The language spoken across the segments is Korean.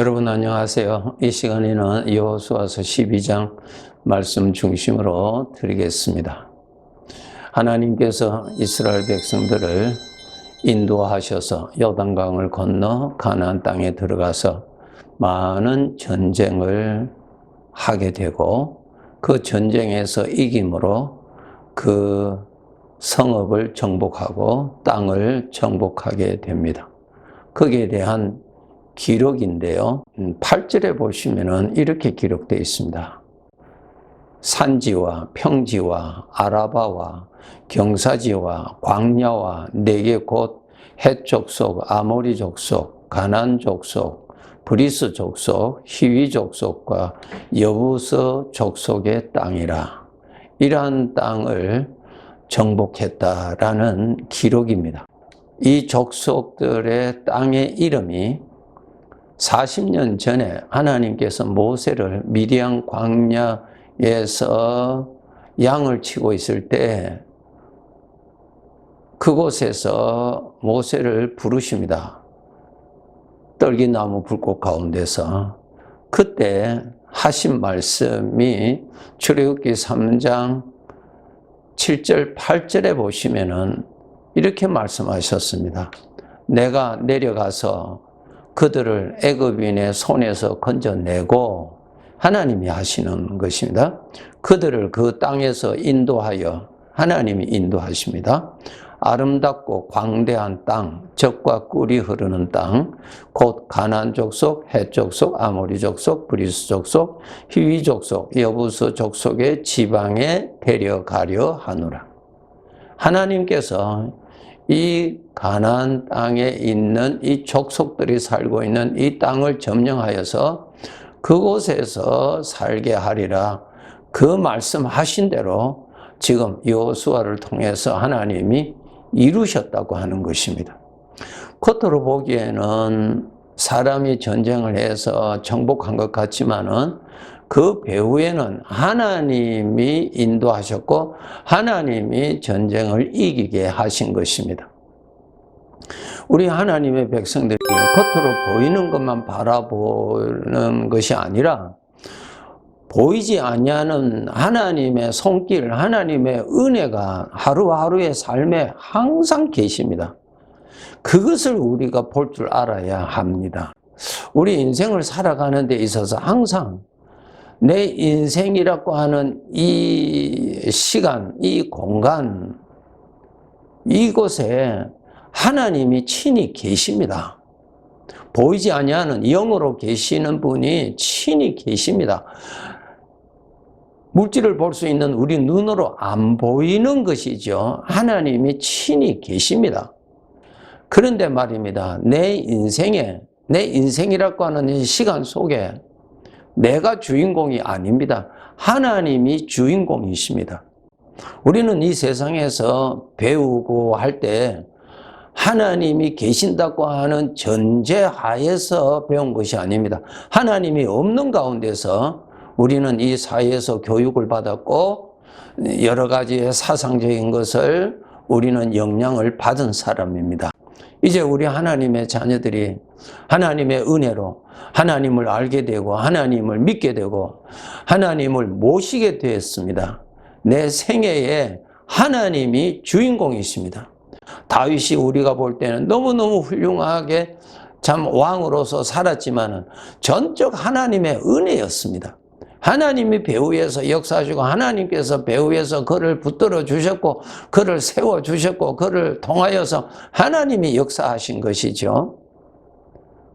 여러분 안녕하세요. 이 시간에는 여호수아서 12장 말씀 중심으로 드리겠습니다. 하나님께서 이스라엘 백성들을 인도하셔서 요단강을 건너 가나안 땅에 들어가서 많은 전쟁을 하게 되고 그 전쟁에서 이김으로 그 성읍을 정복하고 땅을 정복하게 됩니다. 거기에 대한 기록인데요. 8절에 보시면은 이렇게 기록되어 있습니다. 산지와 평지와 아라바와 경사지와 광야와 네개 곧 해족속, 아모리 족속, 가난 족속, 브리스 족속, 히위 족속과 여부서 족속의 땅이라. 이러한 땅을 정복했다라는 기록입니다. 이 족속들의 땅의 이름이 40년 전에 하나님께서 모세를 미디안 광야에서 양을 치고 있을 때 그곳에서 모세를 부르십니다. 떨기나무 불꽃 가운데서 그때 하신 말씀이 출애굽기 3장 7절 8절에 보시면은 이렇게 말씀하셨습니다. 내가 내려가서 그들을 애굽인의 손에서 건져내고 하나님이 하시는 것입니다. 그들을 그 땅에서 인도하여 하나님이 인도하십니다. 아름답고 광대한 땅, 적과 꿀이 흐르는 땅, 곧 가나안 족속, 헷 족속, 아모리 족속, 브리스 족속, 히위 족속, 여부스 족속의 지방에 데려가려 하노라. 하나님께서 이 가나안 땅에 있는 이 족속들이 살고 있는 이 땅을 점령하여서 그곳에서 살게 하리라. 그 말씀하신 대로 지금 여호수아를 통해서 하나님이 이루셨다고 하는 것입니다. 겉으로 보기에는 사람이 전쟁을 해서 정복한 것 같지만은 그 배후에는 하나님이 인도하셨고 하나님이 전쟁을 이기게 하신 것입니다. 우리 하나님의 백성들이 겉으로 보이는 것만 바라보는 것이 아니라 보이지 아니하는 하나님의 손길, 하나님의 은혜가 하루하루의 삶에 항상 계십니다. 그것을 우리가 볼 줄 알아야 합니다. 우리 인생을 살아가는 데 있어서 항상 내 인생이라고 하는 이 시간, 이 공간, 이곳에 하나님이 친히 계십니다. 보이지 아니하는 영으로 계시는 분이 친히 계십니다. 물질을 볼 수 있는 우리 눈으로 안 보이는 것이죠. 하나님이 친히 계십니다. 그런데 말입니다. 내 인생에, 내 인생이라고 하는 이 시간 속에 내가 주인공이 아닙니다. 하나님이 주인공이십니다. 우리는 이 세상에서 배우고 할 때 하나님이 계신다고 하는 전제 하에서 배운 것이 아닙니다. 하나님이 없는 가운데서 우리는 이 사회에서 교육을 받았고 여러 가지의 사상적인 것을 우리는 영향을 받은 사람입니다. 이제 우리 하나님의 자녀들이 하나님의 은혜로 하나님을 알게 되고 하나님을 믿게 되고 하나님을 모시게 되었습니다. 내 생애에 하나님이 주인공이십니다. 다윗이 우리가 볼 때는 너무너무 훌륭하게 참 왕으로서 살았지만은 전적 하나님의 은혜였습니다. 하나님이 배후에서 역사하시고 하나님께서 배후에서 그를 붙들어 주셨고 그를 세워 주셨고 그를 통하여서 하나님이 역사하신 것이죠.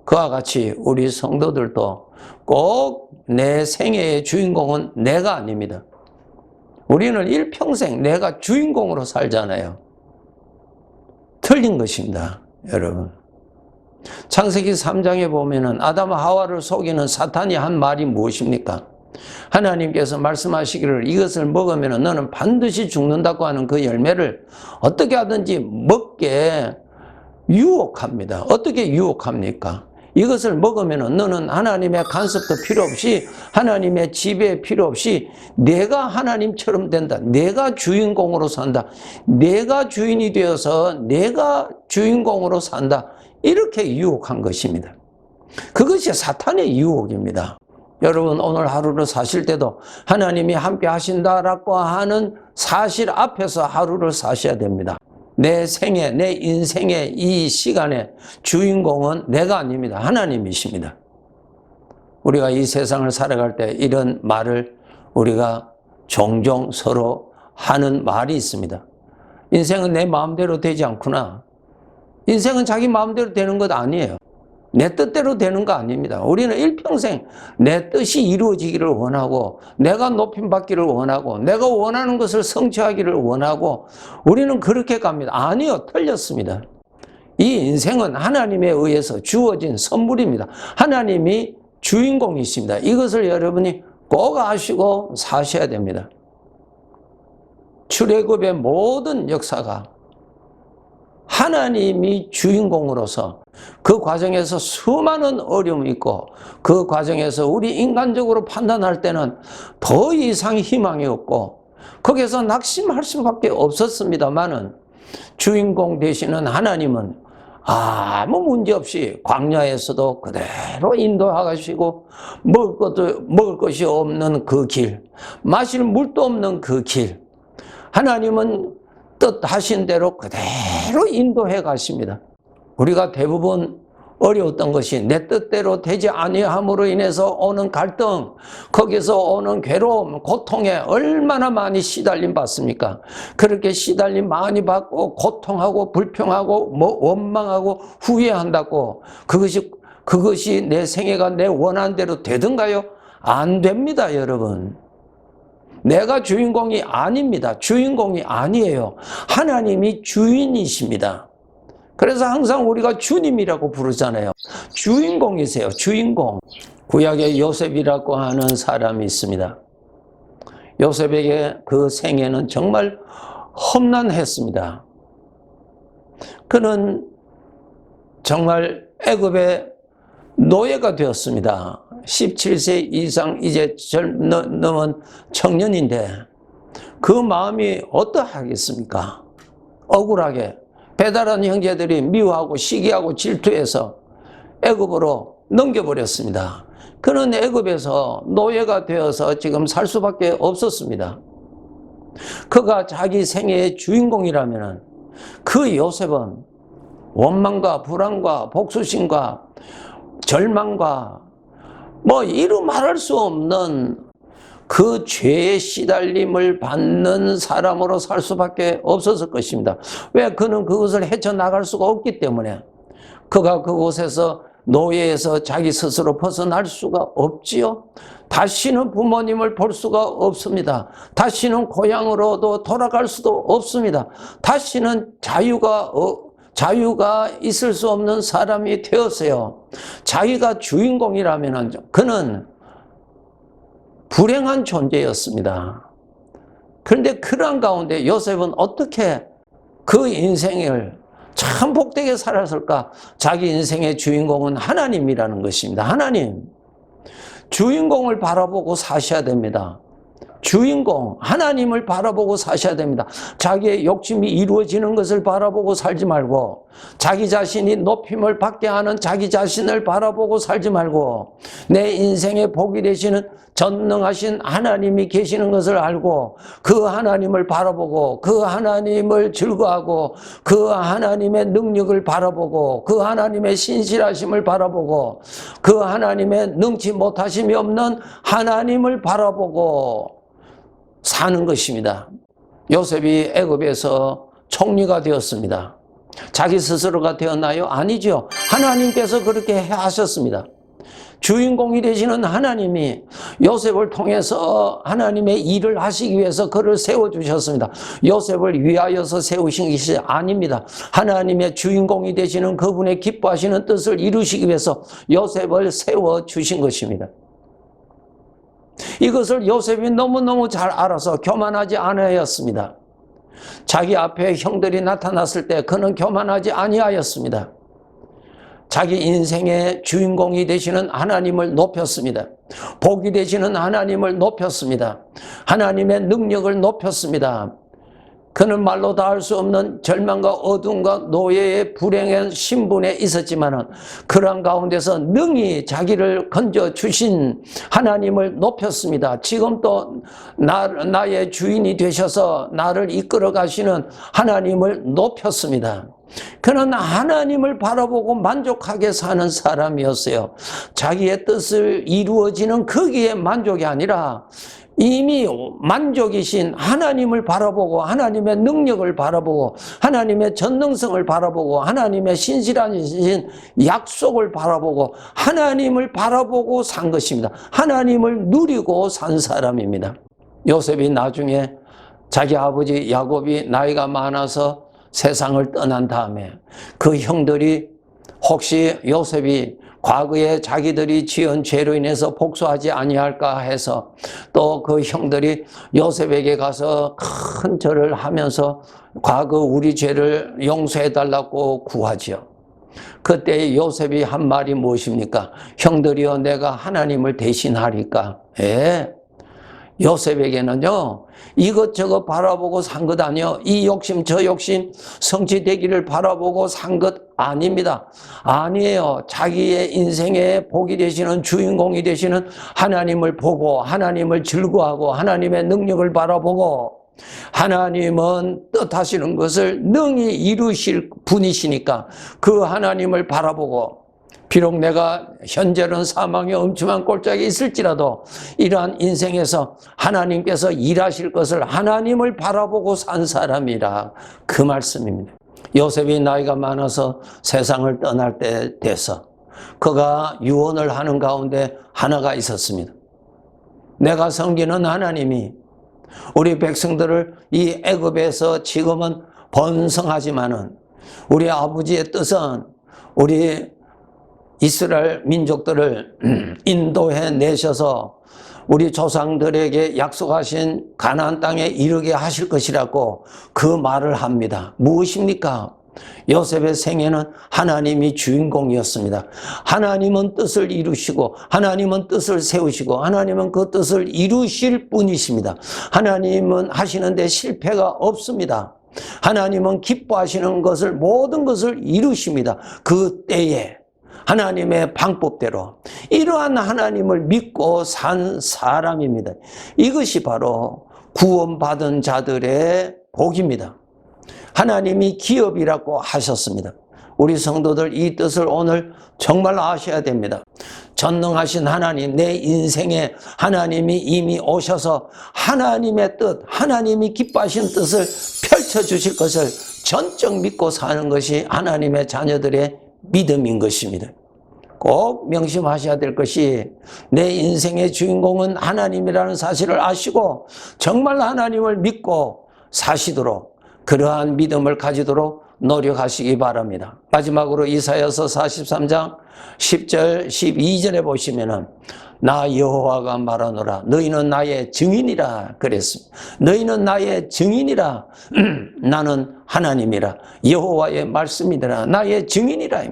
그와 같이 우리 성도들도 꼭 내 생애의 주인공은 내가 아닙니다. 우리는 일평생 내가 주인공으로 살잖아요. 틀린 것입니다, 여러분. 창세기 3장에 보면은 아담 하와를 속이는 사탄이 한 말이 무엇입니까? 하나님께서 말씀하시기를 이것을 먹으면 너는 반드시 죽는다고 하는 그 열매를 어떻게 하든지 먹게 유혹합니다. 어떻게 유혹합니까? 이것을 먹으면 너는 하나님의 간섭도 필요 없이 하나님의 지배 필요 없이 내가 하나님처럼 된다. 내가 주인공으로 산다. 내가 주인이 되어서 내가 주인공으로 산다. 이렇게 유혹한 것입니다. 그것이 사탄의 유혹입니다. 여러분 오늘 하루를 사실 때도 하나님이 함께 하신다라고 하는 사실 앞에서 하루를 사셔야 됩니다. 내 생애, 내 인생의 이 시간의 주인공은 내가 아닙니다. 하나님이십니다. 우리가 이 세상을 살아갈 때 이런 말을 우리가 종종 서로 하는 말이 있습니다. 인생은 내 마음대로 되지 않구나. 인생은 자기 마음대로 되는 것 아니에요. 내 뜻대로 되는 거 아닙니다. 우리는 일평생 내 뜻이 이루어지기를 원하고, 내가 높임 받기를 원하고, 내가 원하는 것을 성취하기를 원하고, 우리는 그렇게 갑니다. 아니요, 틀렸습니다. 이 인생은 하나님에 의해서 주어진 선물입니다. 하나님이 주인공이십니다. 이것을 여러분이 꼭 아시고 사셔야 됩니다. 출애굽의 모든 역사가 하나님이 주인공으로서 그 과정에서 수많은 어려움이 있고 그 과정에서 우리 인간적으로 판단할 때는 더 이상 희망이 없고 거기서 낙심할 수밖에 없었습니다만은 주인공 되시는 하나님은 아무 문제 없이 광야에서도 그대로 인도하시고 먹을 것도 먹을 것이 없는 그 길, 마실 물도 없는 그 길, 하나님은 뜻하신 대로 그대로 인도해 가십니다. 우리가 대부분 어려웠던 것이 내 뜻대로 되지 아니함으로 인해서 오는 갈등, 거기서 오는 괴로움, 고통에 얼마나 많이 시달림 받습니까? 그렇게 시달림 많이 받고 고통하고 불평하고 뭐 원망하고 후회한다고 그것이 그것이 내 생애가 내 원한 대로 되든가요? 안 됩니다, 여러분. 내가 주인공이 아닙니다. 주인공이 아니에요. 하나님이 주인이십니다. 그래서 항상 우리가 주님이라고 부르잖아요. 주인공이세요. 주인공. 구약의 요셉이라고 하는 사람이 있습니다. 요셉에게 그 생애는 정말 험난했습니다. 그는 정말 애굽의 노예가 되었습니다. 17세 이상 이제 젊, 넘은 청년인데 그 마음이 어떠하겠습니까? 억울하게 배달한 형제들이 미워하고 시기하고 질투해서 애굽으로 넘겨버렸습니다. 그는 애굽에서 노예가 되어서 지금 살 수밖에 없었습니다. 그가 자기 생애의 주인공이라면 그 요셉은 원망과 불안과 복수심과 절망과 뭐 이루 말할 수 없는 그 죄의 시달림을 받는 사람으로 살 수밖에 없었을 것입니다. 왜 그는 그것을 헤쳐나갈 수가 없기 때문에 그가 그곳에서 노예에서 자기 스스로 벗어날 수가 없지요. 다시는 부모님을 볼 수가 없습니다. 다시는 고향으로도 돌아갈 수도 없습니다. 다시는 자유가 어, 자유가 있을 수 없는 사람이 되었어요. 자기가 주인공이라면 그는 불행한 존재였습니다. 그런데 그러한 가운데 요셉은 어떻게 그 인생을 참 복되게 살았을까? 자기 인생의 주인공은 하나님이라는 것입니다. 하나님. 주인공을 바라보고 사셔야 됩니다. 주인공, 하나님을 바라보고 사셔야 됩니다. 자기의 욕심이 이루어지는 것을 바라보고 살지 말고, 자기 자신이 높임을 받게 하는 자기 자신을 바라보고 살지 말고, 내 인생의 복이 되시는 전능하신 하나님이 계시는 것을 알고, 그 하나님을 바라보고, 그 하나님을 즐거워하고, 그 하나님의 능력을 바라보고, 그 하나님의 신실하심을 바라보고, 그 하나님의 능치 못하심이 없는 하나님을 바라보고, 사는 것입니다. 요셉이 애굽에서 총리가 되었습니다. 자기 스스로가 되었나요? 아니죠. 하나님께서 그렇게 하셨습니다. 주인공이 되시는 하나님이 요셉을 통해서 하나님의 일을 하시기 위해서 그를 세워주셨습니다. 요셉을 위하여서 세우신 것이 아닙니다. 하나님의 주인공이 되시는 그분의 기뻐하시는 뜻을 이루시기 위해서 요셉을 세워주신 것입니다. 이것을 요셉이 너무너무 잘 알아서 교만하지 않아였습니다. 자기 앞에 형들이 나타났을 때 그는 교만하지 아니하였습니다. 자기 인생의 주인공이 되시는 하나님을 높였습니다. 복이 되시는 하나님을 높였습니다. 하나님의 능력을 높였습니다. 그는 말로 다 할 수 없는 절망과 어둠과 노예의 불행한 신분에 있었지만은 그러한 가운데서 능히 자기를 건져 주신 하나님을 높였습니다. 지금 또 나, 나의 주인이 되셔서 나를 이끌어 가시는 하나님을 높였습니다. 그는 하나님을 바라보고 만족하게 사는 사람이었어요. 자기의 뜻을 이루어지는 거기에 만족이 아니라 이미 만족이신 하나님을 바라보고 하나님의 능력을 바라보고 하나님의 전능성을 바라보고 하나님의 신실하신 약속을 바라보고 하나님을 바라보고 산 것입니다. 하나님을 누리고 산 사람입니다. 요셉이 나중에 자기 아버지 야곱이 나이가 많아서 세상을 떠난 다음에 그 형들이 혹시 요셉이 과거에 자기들이 지은 죄로 인해서 복수하지 아니할까 해서 또 그 형들이 요셉에게 가서 큰 절을 하면서 과거 우리 죄를 용서해 달라고 구하지요. 그때 요셉이 한 말이 무엇입니까? 형들이여 내가 하나님을 대신하리까? 예. 요셉에게는요, 이것저것 바라보고 산 것 아니요. 이 욕심, 저 욕심, 성취되기를 바라보고 산 것 아닙니다. 아니에요. 자기의 인생의 복이 되시는 주인공이 되시는 하나님을 보고, 하나님을 즐거워하고, 하나님의 능력을 바라보고, 하나님은 뜻하시는 것을 능히 이루실 분이시니까 그 하나님을 바라보고 비록 내가 현재는 사망의 엄청난 꼴짝에 있을지라도 이러한 인생에서 하나님께서 일하실 것을 하나님을 바라보고 산 사람이라 그 말씀입니다. 요셉이 나이가 많아서 세상을 떠날 때 돼서 그가 유언을 하는 가운데 하나가 있었습니다. 내가 섬기는 하나님이 우리 백성들을 이 애굽에서 지금은 번성하지만은 우리 아버지의 뜻은 우리 이스라엘 민족들을 인도해 내셔서 우리 조상들에게 약속하신 가나안 땅에 이르게 하실 것이라고 그 말을 합니다. 무엇입니까? 요셉의 생애는 하나님이 주인공이었습니다. 하나님은 뜻을 이루시고 하나님은 뜻을 세우시고 하나님은 그 뜻을 이루실 분이십니다. 하나님은 하시는데 실패가 없습니다. 하나님은 기뻐하시는 것을 모든 것을 이루십니다. 그 때에 하나님의 방법대로 이러한 하나님을 믿고 산 사람입니다. 이것이 바로 구원받은 자들의 복입니다. 하나님이 기업이라고 하셨습니다. 우리 성도들 이 뜻을 오늘 정말 아셔야 됩니다. 전능하신 하나님, 내 인생에 하나님이 이미 오셔서 하나님의 뜻, 하나님이 기뻐하신 뜻을 펼쳐 주실 것을 전적 믿고 사는 것이 하나님의 자녀들의 믿음인 것입니다. 꼭 명심하셔야 될 것이 내 인생의 주인공은 하나님이라는 사실을 아시고 정말 하나님을 믿고 사시도록 그러한 믿음을 가지도록 노력하시기 바랍니다. 마지막으로 이사여서 43장 10절 12절에 보시면은 나 여호와가 말하노라 너희는 나의 증인이라 그랬습니다. 너희는 나의 증인이라 나는 하나님이라 여호와의 말씀이라 나의 증인이라.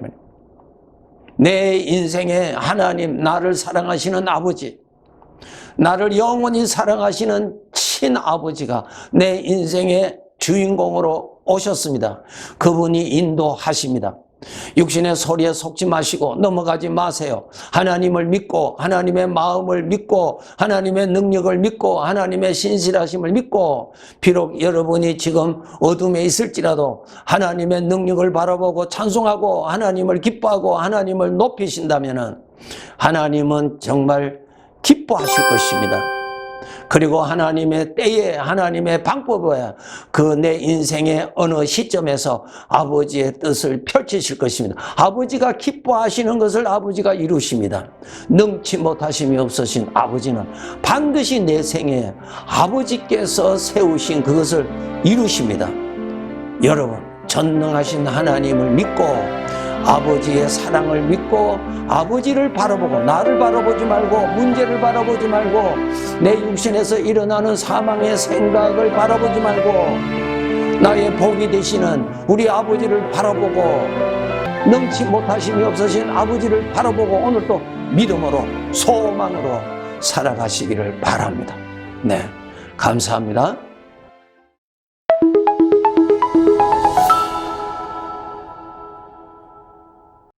내 인생에 하나님 나를 사랑하시는 아버지 나를 영원히 사랑하시는 친아버지가 내 인생의 주인공으로 오셨습니다. 그분이 인도하십니다. 육신의 소리에 속지 마시고 넘어가지 마세요. 하나님을 믿고 하나님의 마음을 믿고 하나님의 능력을 믿고 하나님의 신실하심을 믿고 비록 여러분이 지금 어둠에 있을지라도 하나님의 능력을 바라보고 찬송하고 하나님을 기뻐하고 하나님을 높이신다면은 하나님은 정말 기뻐하실 것입니다. 그리고 하나님의 때에 하나님의 방법에 그 내 인생의 어느 시점에서 아버지의 뜻을 펼치실 것입니다. 아버지가 기뻐하시는 것을 아버지가 이루십니다. 능치 못하심이 없으신 아버지는 반드시 내 생에 아버지께서 세우신 그것을 이루십니다. 여러분, 전능하신 하나님을 믿고 아버지의 사랑을 믿고 아버지를 바라보고 나를 바라보지 말고 문제를 바라보지 말고 내 육신에서 일어나는 사망의 생각을 바라보지 말고 나의 복이 되시는 우리 아버지를 바라보고 능치 못하심이 없으신 아버지를 바라보고 오늘도 믿음으로 소망으로 살아가시기를 바랍니다. 네. 감사합니다.